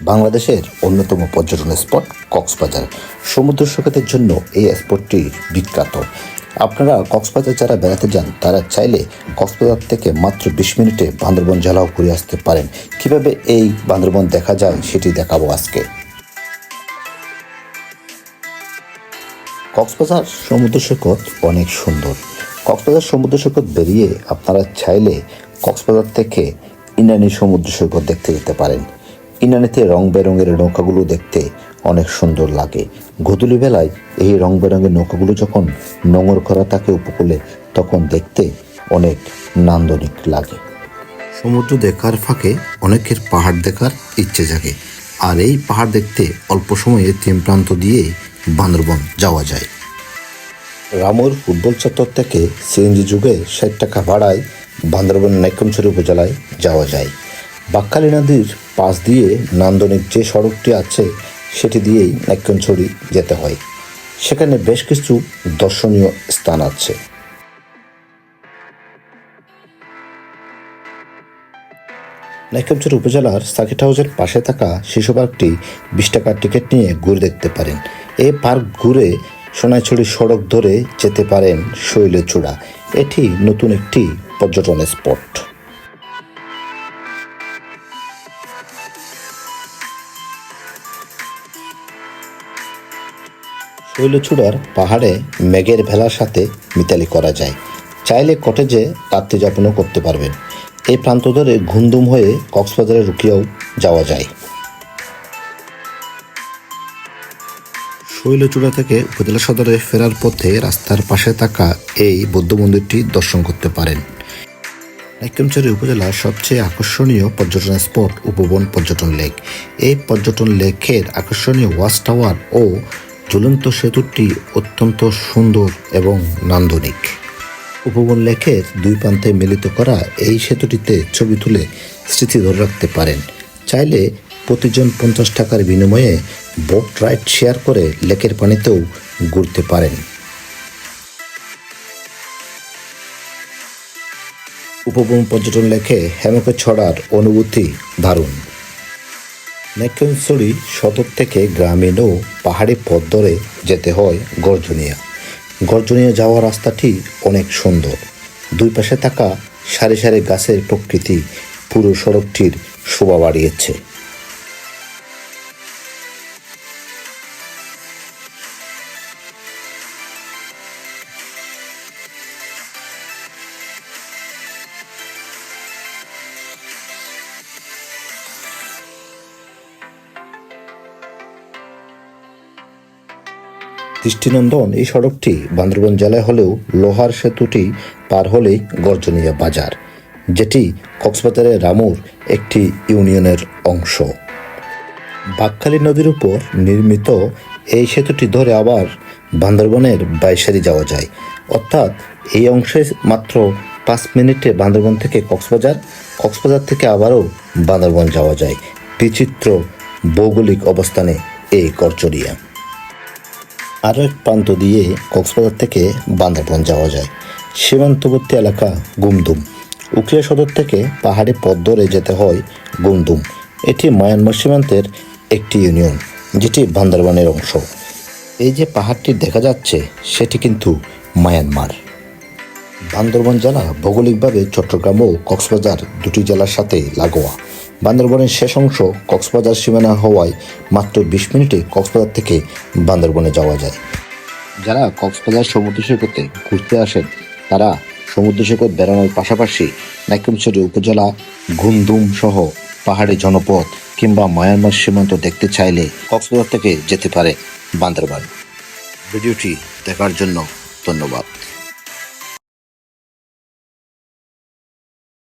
বাংলাদেশের অন্যতম পর্যটন স্পট কক্সবাজার। সমুদ্র সৈকতের জন্য এই স্পটটি বিখ্যাত। আপনারা কক্সবাজার যারা বেড়াতে যান, তারা চাইলে কক্সবাজার থেকে মাত্র বিশ মিনিটে বান্দরবন জেলাও ঘুরে আসতে পারেন। কীভাবে এই বান্দরবন দেখা যায়, সেটি দেখাবো আজকে। কক্সবাজার সমুদ্র সৈকত অনেক সুন্দর। কক্সবাজার সমুদ্র সৈকত বেরিয়ে আপনারা চাইলে কক্সবাজার থেকে ইনানি সমুদ্র সৈকত দেখতে যেতে পারেন। ইনানিতে রং বেরঙের নৌকাগুলো দেখতে অনেক সুন্দর লাগে। গধূলি বেলায় এই রং বেরঙের নৌকাগুলো যখন নোঙর করা থাকে উপকূলে, তখন দেখতে অনেক নান্দনিক লাগে। সমুদ্র দেখার ফাঁকে অনেকের পাহাড় দেখার ইচ্ছে জাগে, আর এই পাহাড় দেখতে অল্প সময়ে তিন প্রান্ত দিয়ে বান্দরবন যাওয়া যায়। রামুর ফুটবল চত্বর থেকে সিএনজি যুগে ষাট টাকা ভাড়ায় বান্দরবন নাইকমছড়ি উপজেলায় যাওয়া যায়। বাক্কালী নদীর পাশ দিয়ে নান্দনিক যে সড়কটি আছে, সেটি দিয়েই নাইকমছড়ি যেতে হয়। সেখানে বেশ কিছু দর্শনীয় স্থান আছে। নাইকমচুর উপজেলার সার্কিট হাউসের পাশে থাকা শিশু পার্কটি বিশ টাকার টিকিট নিয়ে ঘুরে দেখতে পারেন। এই পার্ক ঘুরে সোনাইছড়ি সড়ক ধরে যেতে পারেন শৈলচূড়া। এটি নতুন একটি পর্যটন স্পট। শৈলচূড়ার পাহাড়ে মেঘের ভেলার সাথে মিতালি করা যায়। চাইলে কটেজে রাত্রি যাপনও করতে পারবেন। এই প্রান্ত ধরে ঘুমদুম হয়ে কক্সবাজারে রুকিয়াও যাওয়া যায়। শৈলচূড়া থেকে উপজেলা সদরে ফেরার পথে রাস্তার পাশে থাকা এই বৌদ্ধ মন্দিরটি দর্শন করতে পারেন। নাইকেমচুরি উপজেলার সবচেয়ে আকর্ষণীয় পর্যটন স্পট, উপবন পর্যটন লেক। এই পর্যটন লেকের আকর্ষণীয় ওয়াচ টাওয়ার ও ঝুলন্ত সেতুটি অত্যন্ত সুন্দর এবং নান্দনিক। উপবন লেকের দুই প্রান্তে মিলিত করা এই সেতুটিতে ছবি তুলে স্মৃতি ধরে রাখতে পারেন। চাইলে প্রতিজন পঞ্চাশ টাকার বিনিময়ে বোট রাইড শেয়ার করে লেকের পানিতেও ঘুরতে পারেন। উপবন পর্যটন লেখে হেমকে ছড়ার অনুভূতি দারুণ। নেকেনসড়ি সদর থেকে গ্রামীণ ও পাহাড়ি পথ ধরে যেতে হয় গর্জনিয়া। গর্জনিয়া যাওয়ার রাস্তাটি অনেক সুন্দর। দুই পাশে থাকা সারি সারি গাছের প্রকৃতি পুরো সড়কটির শোভা বাড়িয়েছে। দৃষ্টিনন্দন এই সড়কটি বান্দরবন জেলায় হলেও লোহার সেতুটি পার হলেই গর্জনিয়া বাজার, যেটি কক্সবাজারের রামুর একটি ইউনিয়নের অংশ। বাকখালী নদীর উপর নির্মিত এই সেতুটি ধরে আবার বান্দরবনের বাইশারি যাওয়া যায়। অর্থাৎ এই অংশে মাত্র পাঁচ মিনিটে বান্দরবন থেকে কক্সবাজার কক্সবাজার থেকে আবারও বান্দরবন যাওয়া যায়। বিচিত্র ভৌগোলিক অবস্থানে এই গরচরিয়া আরও এক প্রান্ত দিয়ে কক্সবাজার থেকে বান্দরবন যাওয়া যায়। সীমান্তবর্তী এলাকা গুমদুম। উকিয়া সদর থেকে পাহাড়ি পথ ধরে যেতে হয় গুমদুম। এটি মায়ানমার সীমান্তের একটি ইউনিয়ন, যেটি বান্দরবানের অংশ। এই যে পাহাড়টি দেখা যাচ্ছে, সেটি কিন্তু মায়ানমার। বান্দরবান জেলা ভৌগোলিকভাবে চট্টগ্রাম ও কক্সবাজার দুটি জেলার সাথে লাগোয়া। বান্দরবনের শেষ অংশ কক্সবাজার সীমানা হওয়ায় মাত্র বিশ মিনিটে কক্সবাজার থেকে বান্দরবনে যাওয়া যায়। যারা কক্সবাজার সমুদ্র সৈকতে ঘুরতে আসেন, তারা সমুদ্র সৈকত বেড়ানোর পাশাপাশি নাইকুমছড়ি উপজেলা ঘুমধুম সহ পাহাড়ি জনপদ কিংবা মায়ানমার সীমান্ত দেখতে চাইলে কক্সবাজার থেকে যেতে পারে বান্দরবান। ভিডিওটি দেখার জন্য ধন্যবাদ।